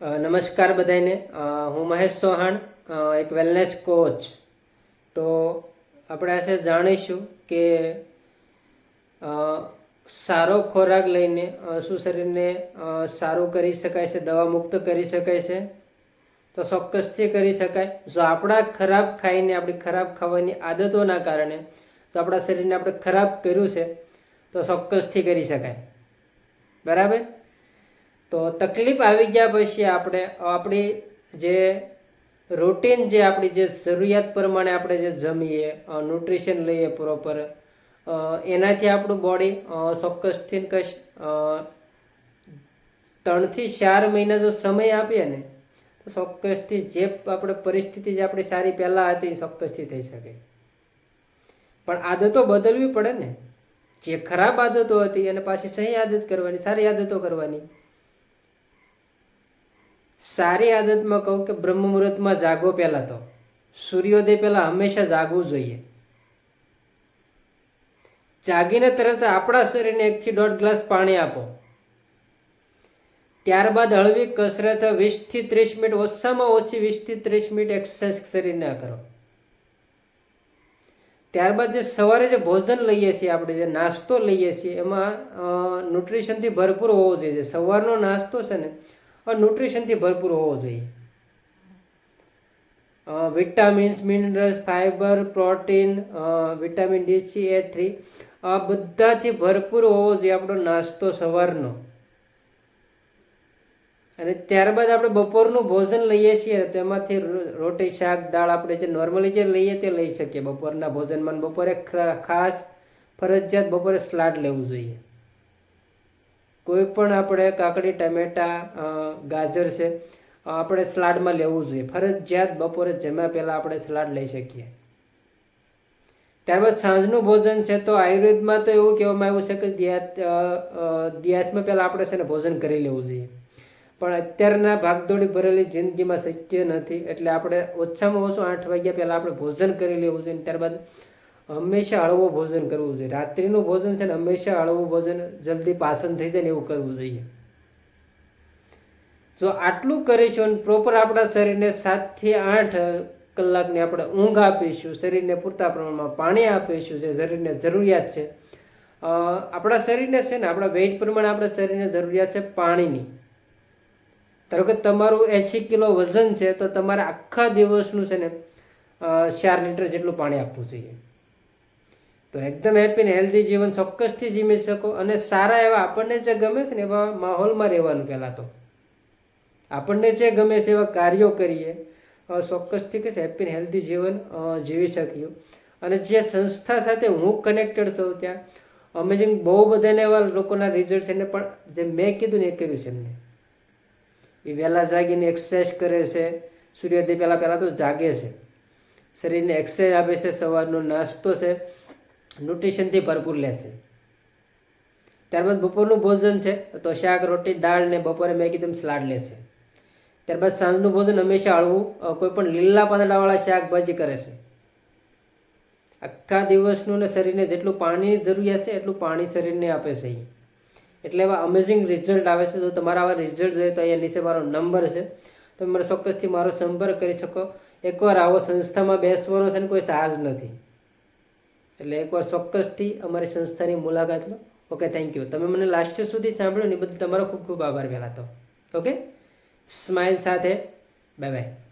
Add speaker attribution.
Speaker 1: નમસ્કાર બધાને હું મહેશ ચૌહાણ એક વેલનેસ કોચ તો આપણે આજે જાણીશું કે સારો ખોરાક લઈને શું શરીરને સારું કરી શકાય છે, દવા મુક્ત કરી શકાય છે, તો ચોક્કસથી કરી શકાય. જો આપણા ખરાબ ખાઈને, આપણી ખરાબ ખાવાની આદતોના કારણે, તો આપણા શરીરને આપણે ખરાબ કર્યું છે, તો ચોક્કસથી કરી શકાય. બરાબર? તો તકલીફ આવી ગયા પછી આપણે, આપણી જે રૂટીન જે આપણી જે જરૂરિયાત પ્રમાણે આપણે જે જમીએ ન્યુટ્રિશન લઈએ પ્રોપર એનાથી આપણું બોડી ચોક્કસથી કશ ત્રણથી ચાર મહિના જો સમય આપીએ ને, તો ચોક્કસથી જે આપણે પરિસ્થિતિ જે આપણી સારી પહેલાં હતી ચોક્કસથી થઈ શકે. પણ આદતો બદલવી પડે ને. જે ખરાબ આદતો હતી એને પાછી સહી આદત કરવાની, સારી આદતો કરવાની. સારી આદતમાં કહું કે બ્રહ્મ મુહૂર્તમાં જાગો પહેલાં તો. સૂર્યોદય પહેલાં હંમેશા જાગવું જોઈએ. જાગીને તરત આપણા શરીરને એકથી દોઢ ગ્લાસ પાણી આપો. ત્યારબાદ હળવી કસરત વીસથી ત્રીસ મિનિટ, ઓછામાં ઓછી વીસથી ત્રીસ મિનિટ એક્સરસાઇઝ શરીરને કરો. ત્યારબાદ જે સવારે જે ભોજન લઈએ છીએ, આપણે જે નાસ્તો લઈએ છીએ, એમાં ન્યુટ્રિશનથી ભરપૂર હોવો જોઈએ. સવારનો નાસ્તો છે ને ન્યુટ્રિશનથી ભરપૂર હોવો જોઈએ. Vitamins minerals fibre protein vitamin D C A three આ બધાથી ભરપૂર હોવો જોઈએ આપણો નાસ્તો સવારનો. અને ત્યારબાદ આપણે બપોરનું ભોજન લઈએ છીએ તેમાંથી રોટી, શાક, દાળ આપણે જે નોર્મલી જે લઈએ તે લઈ શકીએ. બપોરના ભોજનમાં બપોરે ખાસ ફરજિયાત બપોરે સલાડ લેવું જોઈએ. કોઈ પણ આપણે કાકડી, ટમેટા ગાજર છે, આપણે સલાડમાં લેવું જોઈએ. ફરજિયાત બપોરે જમ્યા પહેલાં આપણે સલાડ લઈ શકીએ. ત્યારબાદ સાંજનું ભોજન છે તો આયુર્વેદમાં તો એવું કહેવામાં આવ્યું છે કે દિયાત દિયાતમાં પહેલાં આપણે છે ને ભોજન કરી લેવું જોઈએ. પણ અત્યારના ભાગદોડી ભરેલી જિંદગીમાં શક્ય નથી. એટલે આપણે ઓછામાં ઓછું આઠ વાગ્યા પહેલાં આપણે ભોજન કરી લેવું જોઈએ. ત્યારબાદ હંમેશા હળવું ભોજન કરવું જોઈએ. રાત્રિનું ભોજન છે ને હંમેશા હળવું ભોજન જલ્દી પાસન થઈ જાય ને એવું કરવું જોઈએ. જો આટલું કરીશું અને પ્રોપર આપણા શરીરને સાતથી આઠ કલાકની આપણે ઊંઘ આપીશું, શરીરને પૂરતા પ્રમાણમાં પાણી આપીશું, જે શરીરને જરૂરિયાત છે. આપણા શરીરને છે ને આપણા વેઇટ પ્રમાણે આપણા શરીરને જરૂરિયાત છે પાણીની. ધારો કે તમારું એંશી કિલો વજન છે તો તમારે આખા દિવસનું છે ને ચાર લીટર જેટલું પાણી આપવું જોઈએ. તો એકદમ હેપી ને હેલ્ધી જીવન ચોક્કસથી જીવી શકો અને સારા એવા આપણને જે ગમે છે ને એવા માહોલમાં રહેવાનું પહેલાં તો. આપણને જે ગમે છે એવા કાર્યો કરીએ ચોક્કસથી કે હેપી ને હેલ્ધી જીવન જીવી શકીએ. અને જે સંસ્થા સાથે હું કનેક્ટેડ છું ત્યાં અમેઝિંગ બહુ બધાને એવા લોકોના રિઝલ્ટ છે ને પણ જે મેં કીધું ને એ કર્યું છે એમને. એ વહેલા જાગીને એક્સરસાઇઝ કરે છે, સૂર્યોદય પહેલાં પહેલાં તો જાગે છે. શરીરને એક્સરસાઇઝ આપે છે, સવારનો નાસ્તો છે ન્યુટ્રિશનથી ભરપૂર લેશે. ત્યારબાદ બપોરનું ભોજન છે, તો શાક, રોટી, દાળ ને બપોરે મેં કીધું સલાડ લેશે. ત્યારબાદ સાંજનું ભોજન હંમેશા હળવું કોઈ પણ લીલા પાંદડાવાળા શાકભાજી કરે છે. આખા દિવસનું ને શરીરને જેટલું પાણીની જરૂરિયાત છે, એટલું પાણી શરીરને આપે છે. એટલે એવા અમેઝિંગ રિઝલ્ટ આવે છે. જો તમારા આવા રિઝલ્ટ જોઈએ તો અહીંયા નીચે મારો નંબર છે. તમે મને ચોક્કસથી મારો સંપર્ક કરી શકો. એકવાર આવો સંસ્થામાં બેસવાનો છે ને કોઈ ચાર્જ નથી. એટલે એકવાર ચોક્કસથી અમારી સંસ્થાની મુલાકાત લો ઓકે થેન્ક યુ તમે મને લાસ્ટ સુધી સાંભળ્યું ને બધું તમારો ખૂબ ખૂબ આભાર પહેલાં તો. ઓકે સ્માઇલ સાથે. Bye bye